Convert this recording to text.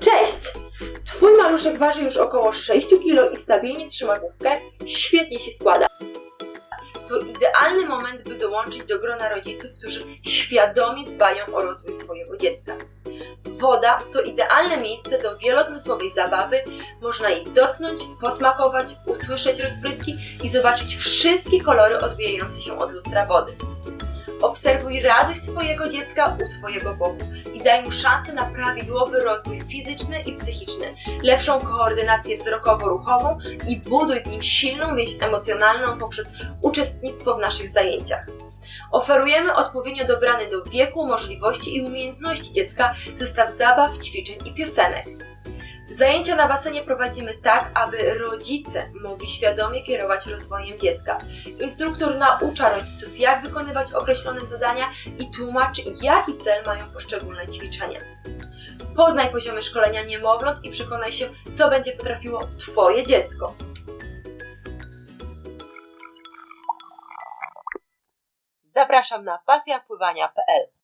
Cześć! Twój maluszek waży już około 6 kg i stabilnie trzyma główkę. Świetnie się składa. To idealny moment, by dołączyć do grona rodziców, którzy świadomie dbają o rozwój swojego dziecka. Woda to idealne miejsce do wielozmysłowej zabawy. Można jej dotknąć, posmakować, usłyszeć rozpryski i zobaczyć wszystkie kolory odbijające się od lustra wody. Obserwuj radość swojego dziecka u Twojego boku i daj mu szansę na prawidłowy rozwój fizyczny i psychiczny, lepszą koordynację wzrokowo-ruchową i buduj z nim silną więź emocjonalną poprzez uczestnictwo w naszych zajęciach. Oferujemy odpowiednio dobrany do wieku, możliwości i umiejętności dziecka zestaw zabaw, ćwiczeń i piosenek. Zajęcia na basenie prowadzimy tak, aby rodzice mogli świadomie kierować rozwojem dziecka. Instruktor naucza rodziców, jak wykonywać określone zadania i tłumaczy, jaki cel mają poszczególne ćwiczenia. Poznaj poziomy szkolenia niemowląt i przekonaj się, co będzie potrafiło Twoje dziecko. Zapraszam na pasjapływania.pl